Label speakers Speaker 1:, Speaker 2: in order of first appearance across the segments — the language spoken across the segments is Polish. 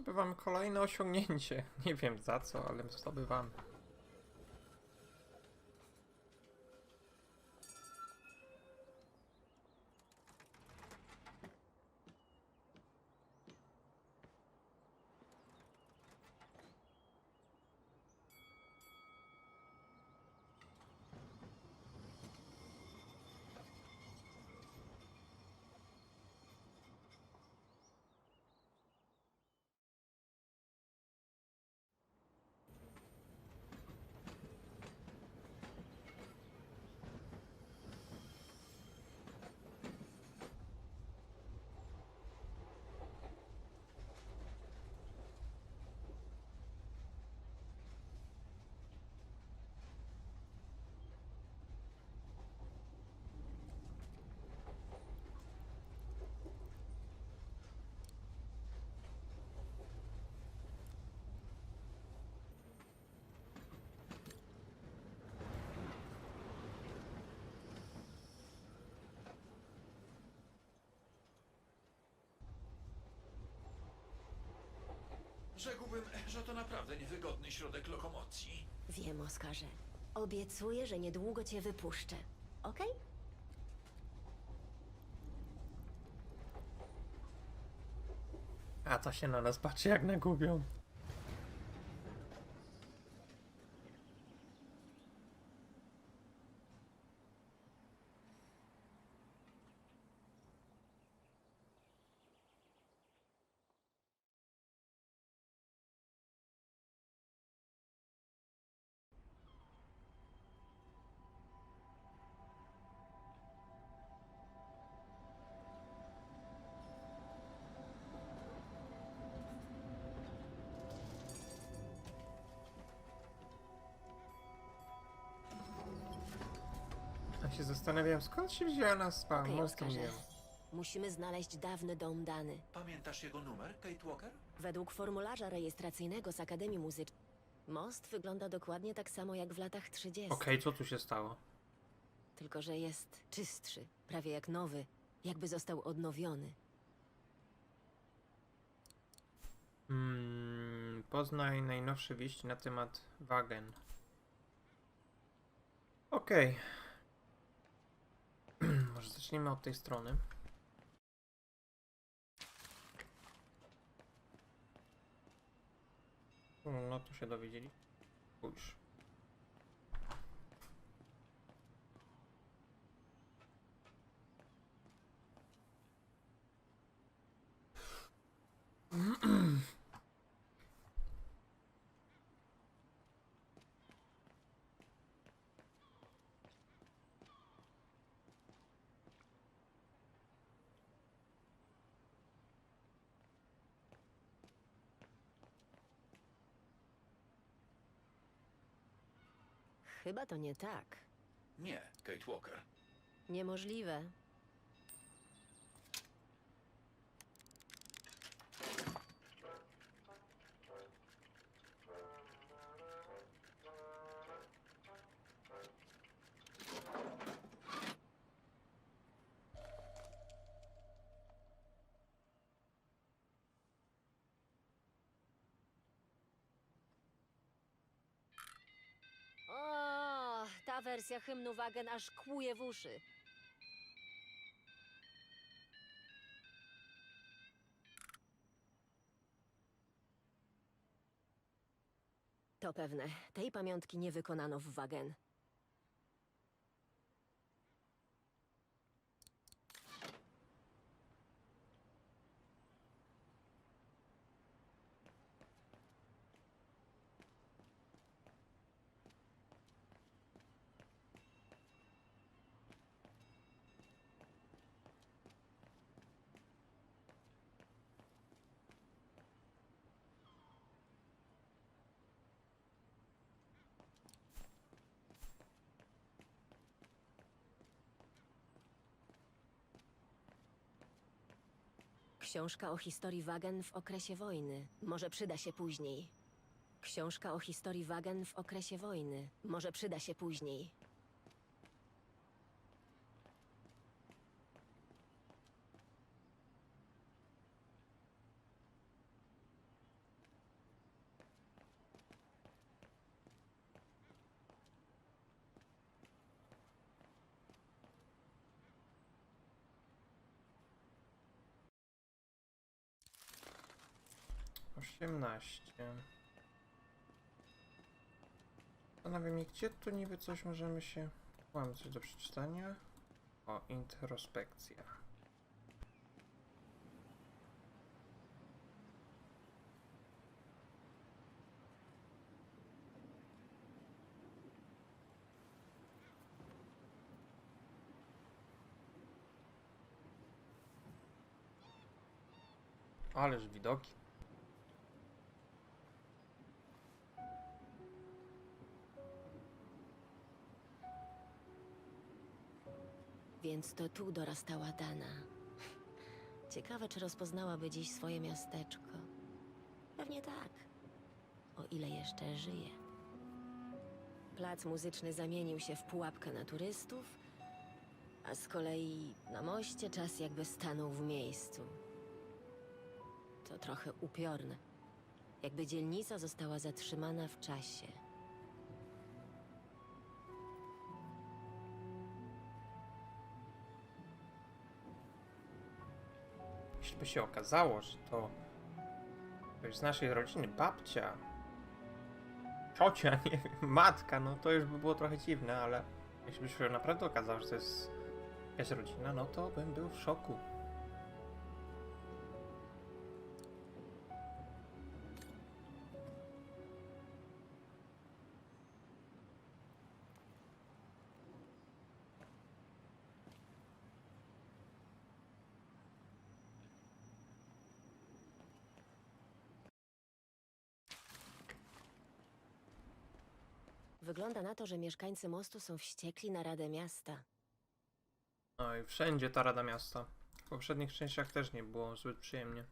Speaker 1: zdobywamy kolejne osiągnięcie. Nie wiem za co, ale zdobywamy.
Speaker 2: Rzekłbym, że to naprawdę niewygodny środek lokomocji.
Speaker 3: Wiem, Oskarze. Obiecuję, że niedługo cię wypuszczę. Okej?
Speaker 1: A to się na nas patrzy jak na gubią. Ja się zastanawiam, skąd się wzięła
Speaker 3: Okej,
Speaker 1: Monstrum
Speaker 3: Oskarze.
Speaker 1: Nie.
Speaker 3: Musimy znaleźć dawny dom Dany.
Speaker 2: Pamiętasz jego numer, Kate Walker?
Speaker 3: Według formularza rejestracyjnego z Akademii Muzycznej, most wygląda dokładnie tak samo jak w latach 30.
Speaker 1: Okej, co tu się stało?
Speaker 3: Tylko, że jest czystszy, prawie jak nowy, jakby został odnowiony.
Speaker 1: Hmm, poznaj najnowsze wieści na temat Wagen. Okej. Może zaczniemy od tej strony. Hmm, No tu się dowiedzieli. Spójrz.
Speaker 3: Chyba to nie tak.
Speaker 2: Nie, Kate Walker.
Speaker 3: Niemożliwe. Wersja hymnu Wagen aż kłuje w uszy. To pewne. Tej pamiątki nie wykonano w Wagen. Książka o historii Wagen w okresie wojny. Może przyda się później. Książka o historii Wagen w okresie wojny. Może przyda się później.
Speaker 1: Osiemnaście. Zastanawiam mnie, gdzie tu niby coś możemy się... Mamy coś do przeczytania. O, introspekcja. Ależ widoki.
Speaker 3: Więc to tu dorastała Dana. Ciekawe, czy rozpoznałaby dziś swoje miasteczko. Pewnie tak. O ile jeszcze żyje. Plac muzyczny zamienił się w pułapkę na turystów, a z kolei na moście czas jakby stanął w miejscu. To trochę upiorne. Jakby dzielnica została zatrzymana w czasie.
Speaker 1: By się okazało, że to ktoś z naszej rodziny, babcia, ciocia, nie wiem, matka, no to już by było trochę dziwne, ale jeśli by się naprawdę okazało, że to jest jakaś rodzina, no to bym był w szoku.
Speaker 3: Wygląda na to, że mieszkańcy mostu są wściekli na Radę Miasta.
Speaker 1: No i wszędzie ta Rada Miasta. W poprzednich częściach też nie było zbyt przyjemnie.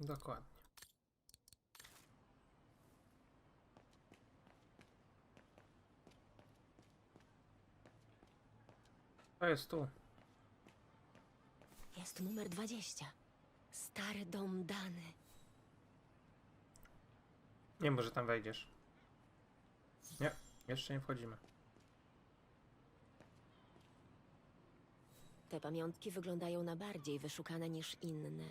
Speaker 1: Dokładnie. To jest tu.
Speaker 3: Jest numer 20. Stary dom Dany.
Speaker 1: Nie, może tam wejdziesz. Nie, jeszcze nie wchodzimy.
Speaker 3: Te pamiątki wyglądają na bardziej wyszukane niż inne.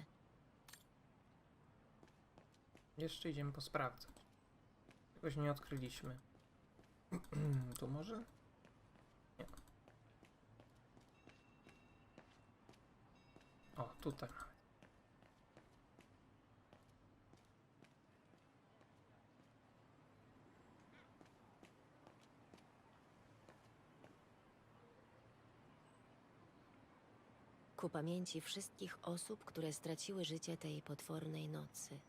Speaker 1: Jeszcze idziemy posprawdzać. Czegoś nie odkryliśmy. tu może? Nie. O, tutaj
Speaker 3: Ku pamięci wszystkich osób, które straciły życie tej potwornej nocy.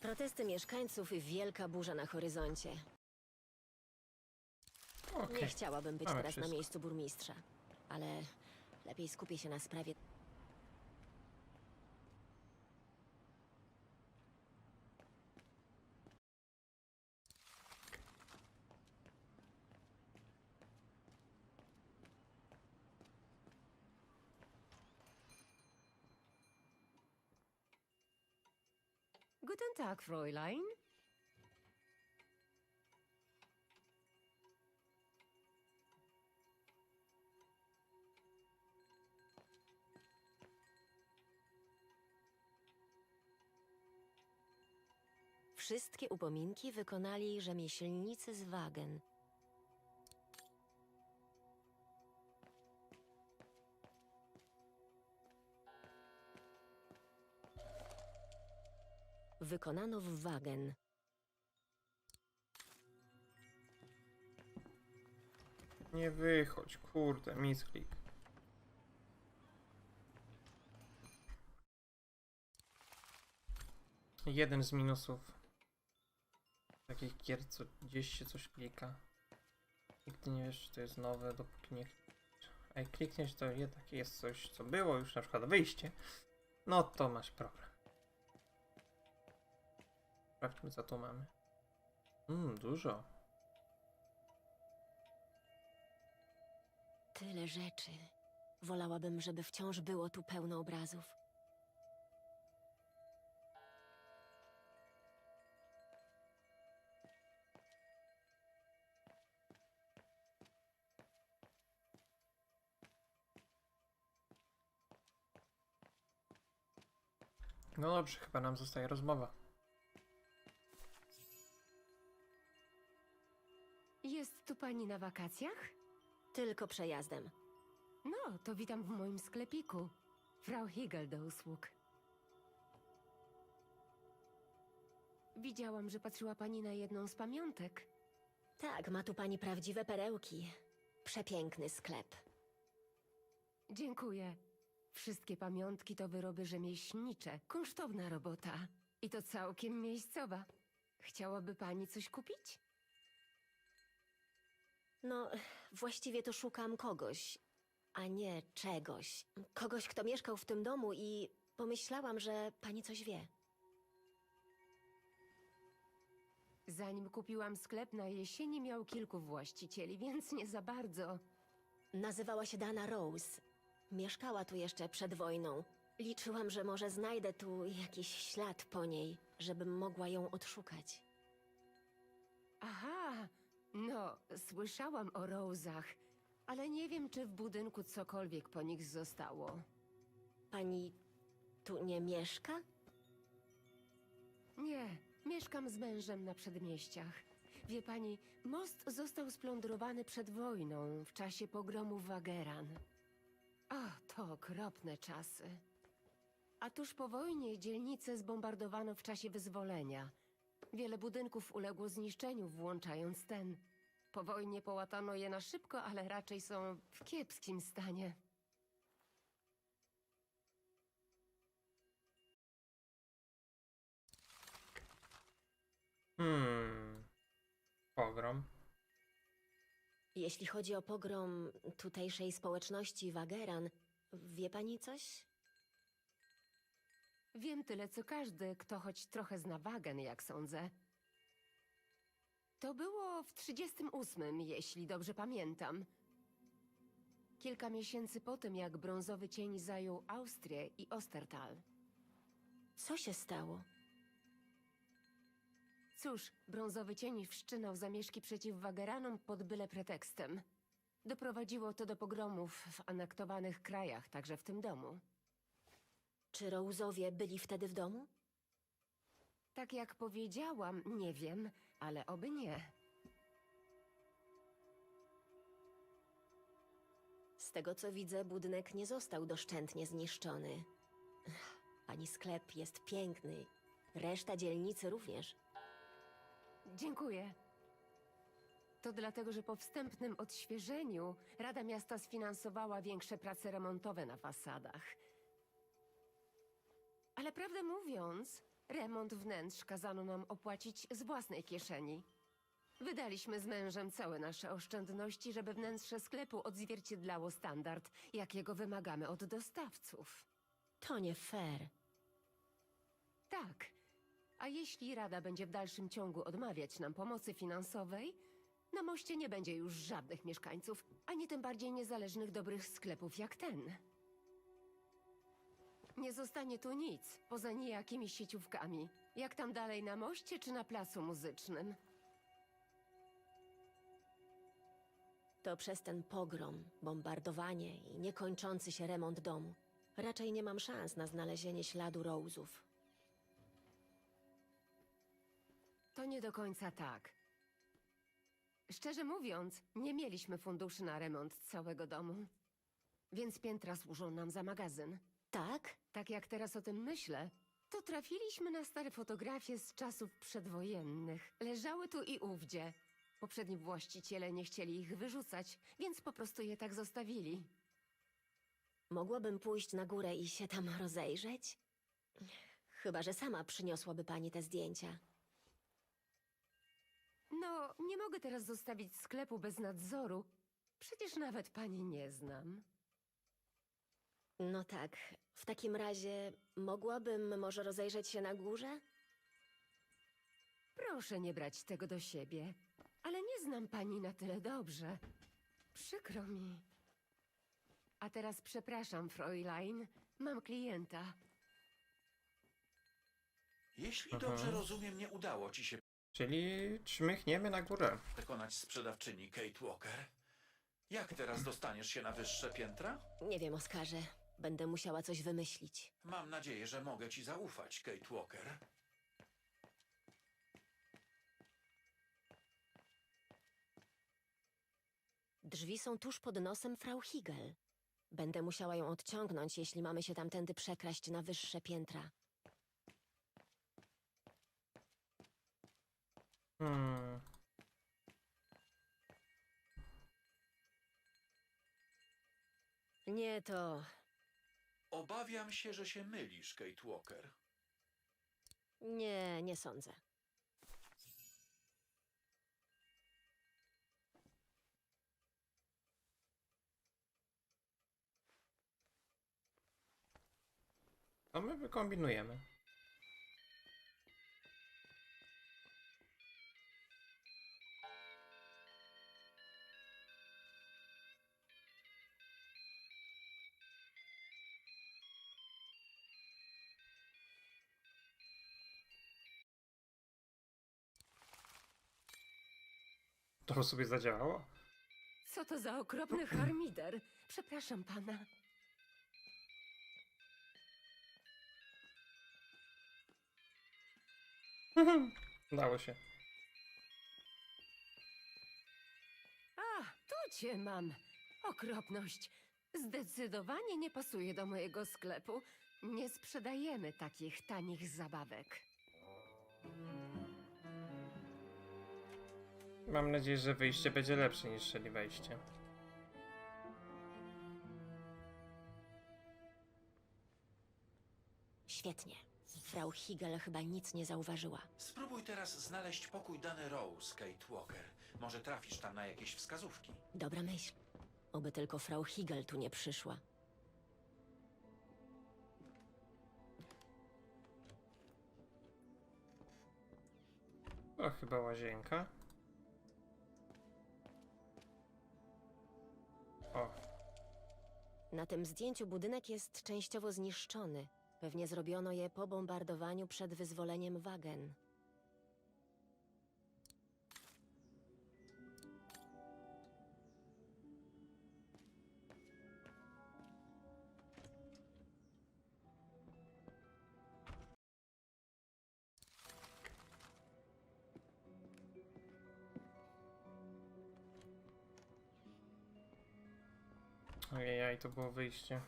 Speaker 3: Protesty mieszkańców i wielka burza na horyzoncie.
Speaker 1: Okej.
Speaker 3: Nie chciałabym być
Speaker 1: mamy
Speaker 3: teraz na
Speaker 1: wszystko.
Speaker 3: miejscu burmistrza, ale lepiej skupię się na sprawie.
Speaker 4: Guten Tag, Fräulein.
Speaker 3: Wszystkie upominki wykonali rzemieślnicy z Wagen. Wykonano w Wagen.
Speaker 1: Nie wychodź, kurde, misklik. Jeden z minusów takich gier, co gdzieś się coś klika. Nigdy nie wiesz, czy to jest nowe, dopóki nie klikniesz. A jak klikniesz, to jednak jest coś, co było już, na przykład wyjście. No to masz problem. Sprawdźmy, co tu mamy. Mmm, dużo.
Speaker 3: Tyle rzeczy. Wolałabym, żeby wciąż było tu pełno obrazów.
Speaker 1: No dobrze, chyba nam zostaje rozmowa.
Speaker 4: Jest tu pani na wakacjach?
Speaker 3: Tylko przejazdem.
Speaker 4: No, to witam w moim sklepiku. Frau Higel do usług. Widziałam, że patrzyła pani na jedną z pamiątek.
Speaker 3: Tak, ma tu pani prawdziwe perełki. Przepiękny sklep.
Speaker 4: Dziękuję. Wszystkie pamiątki to wyroby rzemieślnicze, kunsztowna robota. I to całkiem miejscowa. Chciałaby pani coś kupić?
Speaker 3: No, właściwie to szukam kogoś, a nie czegoś. Kogoś, kto mieszkał w tym domu i pomyślałam, że pani coś wie.
Speaker 4: Zanim kupiłam sklep na jesieni, miał kilku właścicieli, więc nie za bardzo.
Speaker 3: Nazywała się Dana Rose. Mieszkała tu jeszcze przed wojną. Liczyłam, że może znajdę tu jakiś ślad po niej, żebym mogła ją odszukać.
Speaker 4: Aha, no, słyszałam o Rose'ach, ale nie wiem, czy w budynku cokolwiek po nich zostało.
Speaker 3: Pani tu nie mieszka?
Speaker 4: Nie, mieszkam z mężem na przedmieściach. Wie pani, most został splądrowany przed wojną, w czasie pogromu Wageran. O, to okropne czasy. A tuż po wojnie dzielnice zbombardowano w czasie wyzwolenia. Wiele budynków uległo zniszczeniu, włączając ten. Po wojnie połatano je na szybko, ale raczej są w kiepskim stanie.
Speaker 1: Hmm. Pogrom.
Speaker 3: Jeśli chodzi o pogrom tutejszej społeczności Wageran, wie pani coś?
Speaker 4: Wiem tyle, co każdy, kto choć trochę zna Wagen, jak sądzę. To było w 38, jeśli dobrze pamiętam. Kilka miesięcy po tym, jak brązowy cień zajął Austrię i Ostertal.
Speaker 3: Co się stało?
Speaker 4: Cóż, brązowy cień wszczynał zamieszki przeciw Wageranom pod byle pretekstem. Doprowadziło to do pogromów w anektowanych krajach, także w tym domu.
Speaker 3: Czy Rose'owie byli wtedy w domu?
Speaker 4: Tak jak powiedziałam, nie wiem, ale oby nie.
Speaker 3: Z tego co widzę, budynek nie został doszczętnie zniszczony. Ech, Pani sklep jest piękny. Reszta dzielnicy również.
Speaker 4: Dziękuję. To dlatego, że po wstępnym odświeżeniu Rada Miasta sfinansowała większe prace remontowe na fasadach. Ale prawdę mówiąc, remont wnętrz kazano nam opłacić z własnej kieszeni. Wydaliśmy z mężem całe nasze oszczędności, żeby wnętrze sklepu odzwierciedlało standard, jakiego wymagamy od dostawców.
Speaker 3: To nie fair.
Speaker 4: Tak. A jeśli Rada będzie w dalszym ciągu odmawiać nam pomocy finansowej, na moście nie będzie już żadnych mieszkańców, ani tym bardziej niezależnych dobrych sklepów jak ten. Nie zostanie tu nic, poza nijakimi sieciówkami. Jak tam dalej na moście czy na placu muzycznym?
Speaker 3: To przez ten pogrom, bombardowanie i niekończący się remont domu. Raczej nie mam szans na znalezienie śladu Rose'ów.
Speaker 4: To nie do końca tak. Szczerze mówiąc, nie mieliśmy funduszy na remont całego domu. Więc piętra służą nam za magazyn.
Speaker 3: Tak?
Speaker 4: Tak jak teraz o tym myślę, to trafiliśmy na stare fotografie z czasów przedwojennych. Leżały tu i ówdzie. Poprzedni właściciele nie chcieli ich wyrzucać, więc po prostu je tak zostawili.
Speaker 3: Mogłabym pójść na górę i się tam rozejrzeć? Chyba, że sama przyniosłaby pani te zdjęcia.
Speaker 4: No, nie mogę teraz zostawić sklepu bez nadzoru. Przecież nawet pani nie znam.
Speaker 3: No tak. W takim razie mogłabym może rozejrzeć się na górze?
Speaker 4: Proszę nie brać tego do siebie, ale nie znam pani na tyle dobrze. Przykro mi. A teraz przepraszam, Fräulein. Mam klienta.
Speaker 2: Jeśli dobrze rozumiem, nie udało ci się
Speaker 1: Czyli czmychniemy na górę.
Speaker 2: przekonać sprzedawczyni Kate Walker. Jak teraz dostaniesz się na wyższe piętra?
Speaker 3: Nie wiem, Oskarze. Będę musiała coś wymyślić.
Speaker 2: Mam nadzieję, że mogę ci zaufać, Kate Walker.
Speaker 3: Drzwi są tuż pod nosem Frau Higel. Będę musiała ją odciągnąć, jeśli mamy się tamtędy przekraść na wyższe piętra.
Speaker 1: Hmm.
Speaker 3: Nie to.
Speaker 2: Obawiam się, że się mylisz, Kate Walker.
Speaker 3: Nie, nie sądzę.
Speaker 1: To my wykombinujemy. To sobie zadziałało?
Speaker 4: Co to za okropny harmider? Przepraszam pana.
Speaker 1: Udało się.
Speaker 4: A, tu cię mam. Okropność. Zdecydowanie nie pasuje do mojego sklepu. Nie sprzedajemy takich tanich zabawek.
Speaker 1: Mam nadzieję, że wyjście będzie lepsze niż szeli wejście.
Speaker 3: Świetnie. Frau Higel chyba nic nie zauważyła.
Speaker 2: Spróbuj teraz znaleźć pokój dany Rose, Kate Walker. Może trafisz tam na jakieś wskazówki.
Speaker 3: Dobra myśl. Oby tylko Frau Higel tu nie przyszła.
Speaker 1: To chyba łazienka. O,
Speaker 3: Na tym zdjęciu budynek jest częściowo zniszczony. Pewnie zrobiono je po bombardowaniu przed wyzwoleniem Wagen.
Speaker 1: Ojej, to było wyjście.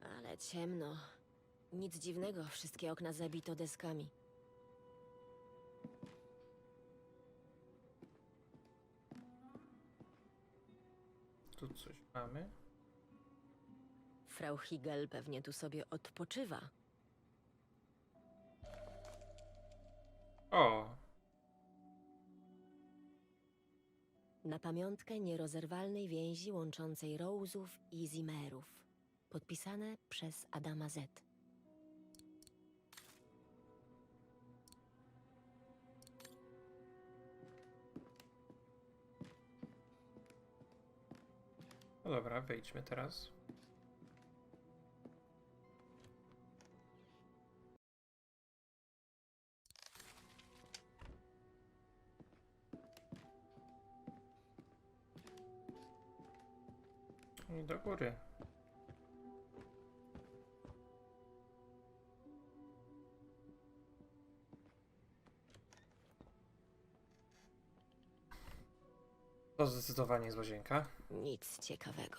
Speaker 3: Ale ciemno. Nic dziwnego, wszystkie okna zabito deskami.
Speaker 1: Tu coś mamy.
Speaker 3: Frau Higel pewnie tu sobie odpoczywa.
Speaker 1: O,
Speaker 3: Na pamiątkę nierozerwalnej więzi łączącej Rose'ów i Zimmerów. Podpisane przez Adama Z.
Speaker 1: no dobra, wejdźmy teraz. I do góry. To zdecydowanie jest łazienka.
Speaker 3: Nic ciekawego.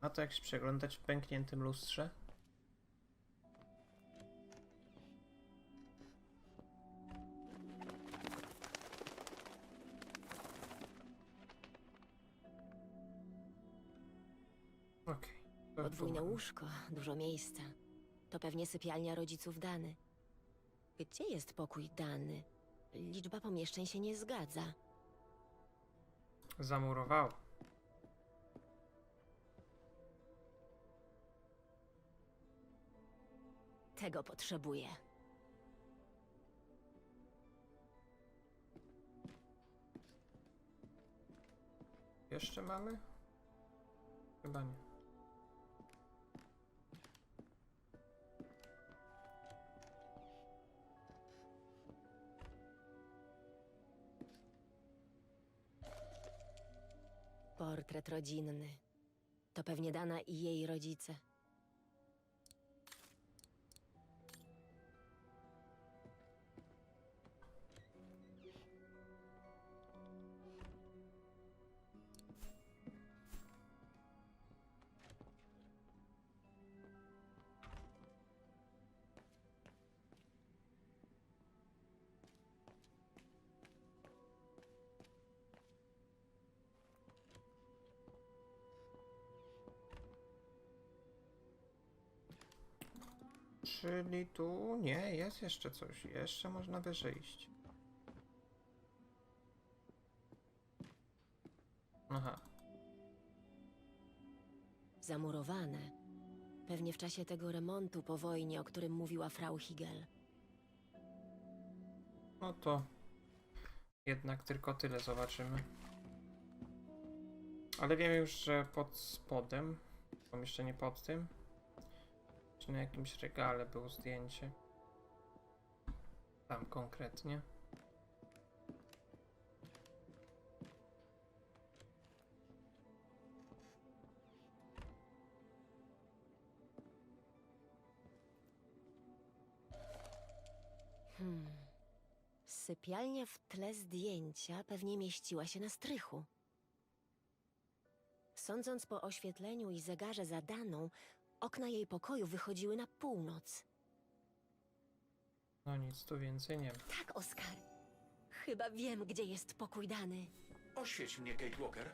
Speaker 1: A to jak się przeglądać w pękniętym lustrze?
Speaker 3: Podwójne łóżko, dużo miejsca. To pewnie sypialnia rodziców Dany. Gdzie jest pokój dany? Liczba pomieszczeń się nie zgadza.
Speaker 1: Zamurowało.
Speaker 3: Tego potrzebuję.
Speaker 1: Jeszcze mamy? Chyba nie.
Speaker 3: Portret rodzinny. To pewnie Dana i jej rodzice.
Speaker 1: Czyli tu nie, jest jeszcze coś. Jeszcze można wyżej iść. Aha,
Speaker 3: Zamurowane. Pewnie w czasie tego remontu po wojnie, o którym mówiła Frau Higel.
Speaker 1: no to jednak tylko tyle zobaczymy. Ale wiem już, że pod spodem, pomieszczenie pod tym, czy na jakimś regale było zdjęcie. Tam konkretnie.
Speaker 3: Hmm. Sypialnia w tle zdjęcia pewnie mieściła się na strychu. Sądząc po oświetleniu i zegarze za Daną, okna jej pokoju wychodziły na północ.
Speaker 1: No nic tu więcej nie ma.
Speaker 3: Tak, Oskar. Chyba wiem, gdzie jest pokój Dany.
Speaker 2: Oświeć mnie, Kate Walker.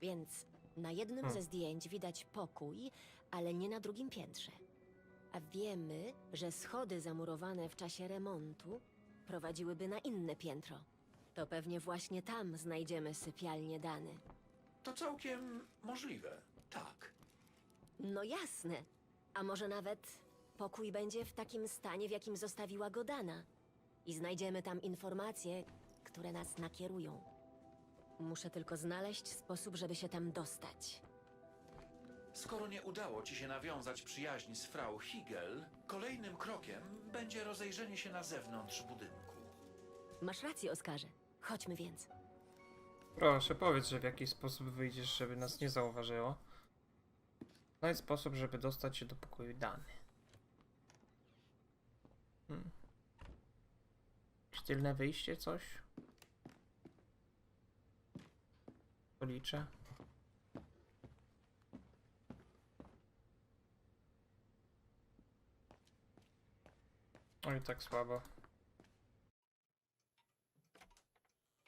Speaker 3: Więc na jednym
Speaker 1: Hmm.
Speaker 3: ze zdjęć widać pokój, ale nie na drugim piętrze. A wiemy, że schody zamurowane w czasie remontu prowadziłyby na inne piętro. To pewnie właśnie tam znajdziemy sypialnię Dany.
Speaker 2: To całkiem możliwe.
Speaker 3: No jasne. A może nawet pokój będzie w takim stanie, w jakim zostawiła go Dana. I znajdziemy tam informacje, które nas nakierują. Muszę tylko znaleźć sposób, żeby się tam dostać.
Speaker 2: Skoro nie udało ci się nawiązać przyjaźni z Frau Higel, kolejnym krokiem będzie rozejrzenie się na zewnątrz budynku.
Speaker 3: Masz rację, Oskarze. Chodźmy więc.
Speaker 1: Proszę, powiedz, że w jakiś sposób wyjdziesz, żeby nas nie zauważyło. No i sposób, żeby dostać się do pokoju dany. Hmm. Sztylne wyjście, coś? Policzę. Oj, tak słabo.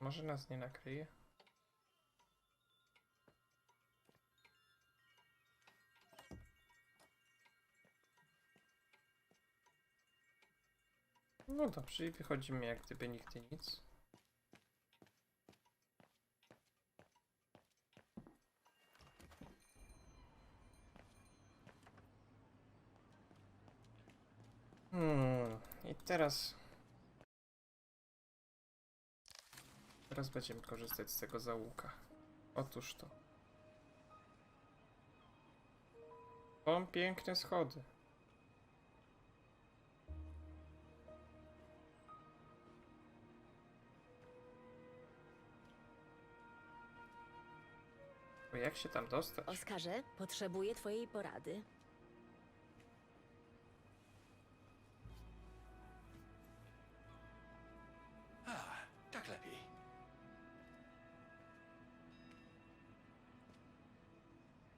Speaker 1: Może nas nie nakryje? No dobrze, i wychodzimy jak gdyby nigdy nic. Hmm, i teraz... Teraz będziemy korzystać z tego załuka. Otóż to. Są piękne schody. Jak się tam dostać?
Speaker 3: Oskarze, potrzebuję twojej porady.
Speaker 2: A, tak lepiej.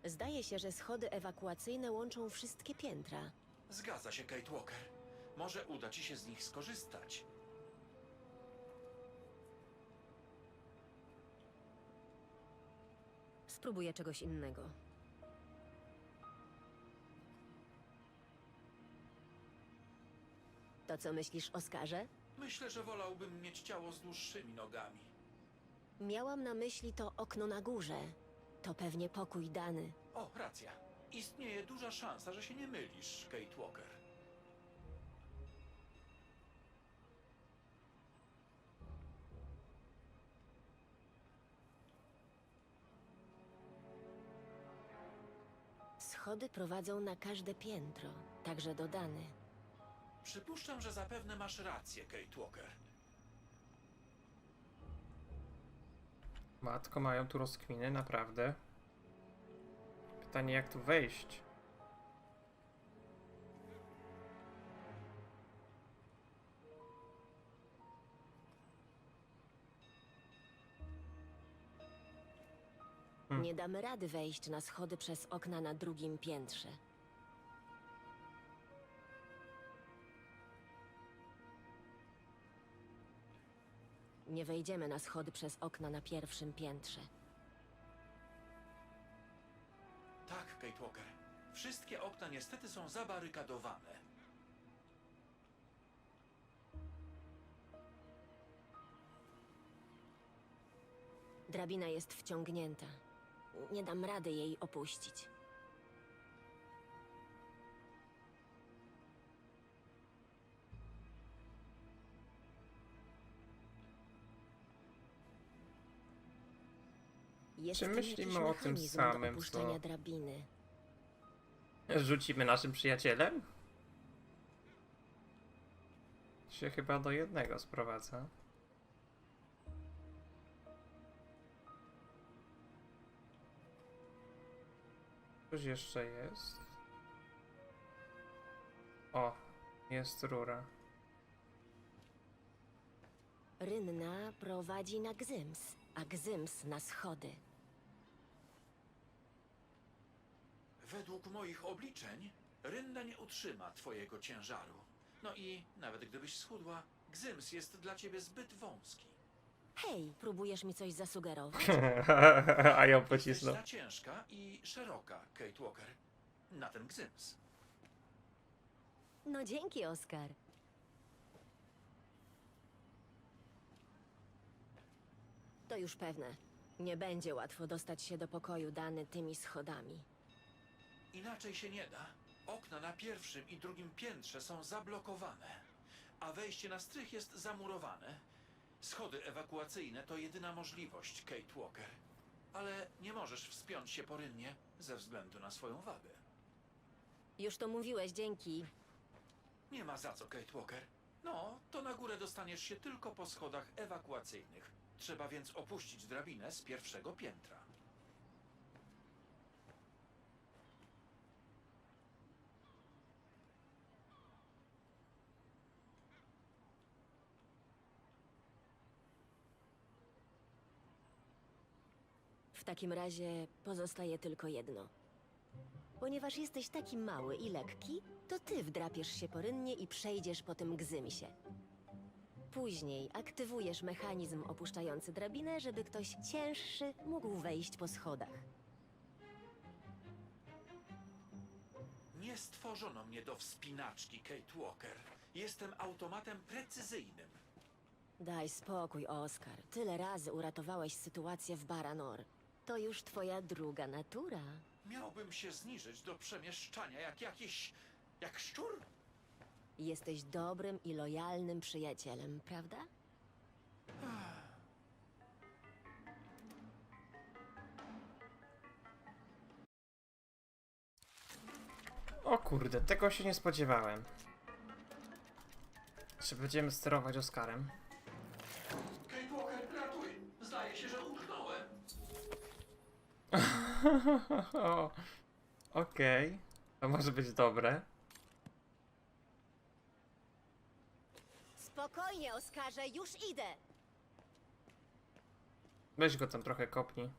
Speaker 3: Zdaje się, że schody ewakuacyjne łączą wszystkie piętra.
Speaker 2: Zgadza się, Kate Walker. Może uda ci się z nich skorzystać.
Speaker 3: Spróbuję czegoś innego. To co myślisz, Oskarze?
Speaker 2: Myślę, że wolałbym mieć ciało z dłuższymi nogami.
Speaker 3: Miałam na myśli to okno na górze. To pewnie pokój Dany.
Speaker 2: O, racja. Istnieje duża szansa, że się nie mylisz, Kate Walker.
Speaker 3: Schody prowadzą na każde piętro, także do Dany.
Speaker 2: Przypuszczam, że zapewne masz rację, Kate Walker.
Speaker 1: Matko, mają tu rozkminy, naprawdę. Pytanie, jak tu wejść?
Speaker 3: Nie damy rady wejść na schody przez okna na drugim piętrze. Nie wejdziemy na schody przez okna na pierwszym piętrze.
Speaker 2: Tak, Kate Walker. Wszystkie okna niestety są zabarykadowane.
Speaker 3: Drabina jest wciągnięta. Nie dam rady jej opuścić. Jest
Speaker 1: Czy
Speaker 3: tu
Speaker 1: myślimy
Speaker 3: jakiś
Speaker 1: o tym
Speaker 3: mechanizm
Speaker 1: samym,
Speaker 3: do opuszczania
Speaker 1: co-
Speaker 3: drabiny.
Speaker 1: Rzucimy naszym przyjacielem? Się chyba do jednego sprowadza. Coś jeszcze jest. O, jest rura.
Speaker 3: Rynna prowadzi na Gzyms, a Gzyms na schody.
Speaker 2: Według moich obliczeń, rynna nie utrzyma twojego ciężaru. No i nawet gdybyś schudła, Gzyms jest dla ciebie zbyt wąski.
Speaker 3: Hej, próbujesz mi coś zasugerować?
Speaker 1: A ją
Speaker 2: Jesteś
Speaker 1: pocisnął.
Speaker 2: za ciężka i szeroka, Kate Walker. Na ten Gzyms.
Speaker 3: No dzięki, Oskar. To już pewne. Nie będzie łatwo dostać się do pokoju dany tymi schodami.
Speaker 2: Inaczej się nie da. Okna na pierwszym i drugim piętrze są zablokowane, a wejście na strych jest zamurowane. Schody ewakuacyjne to jedyna możliwość, Kate Walker. Ale nie możesz wspiąć się po rynnie ze względu na swoją wagę.
Speaker 3: Już to mówiłeś, dzięki.
Speaker 2: Nie ma za co, Kate Walker. No, to na górę dostaniesz się tylko po schodach ewakuacyjnych. Trzeba więc opuścić drabinę z pierwszego piętra.
Speaker 3: Takim razie pozostaje tylko jedno. Ponieważ jesteś taki mały i lekki, to ty wdrapiesz się po rynnie i przejdziesz po tym gzymsie. Później aktywujesz mechanizm opuszczający drabinę, żeby ktoś cięższy mógł wejść po schodach.
Speaker 2: Nie stworzono mnie do wspinaczki, Kate Walker. Jestem automatem precyzyjnym.
Speaker 3: Daj spokój, Oskar. Tyle razy uratowałeś sytuację w Baranor. To już twoja druga natura.
Speaker 2: Miałbym się zniżyć do przemieszczania jak jakiś... jak szczur?
Speaker 3: Jesteś dobrym i lojalnym przyjacielem, prawda?
Speaker 1: O kurde, tego się nie spodziewałem. Czy będziemy sterować Oskarem? Okej, to może być dobre.
Speaker 3: Spokojnie, Oskarze, już idę!
Speaker 1: Weź go tam trochę kopnij.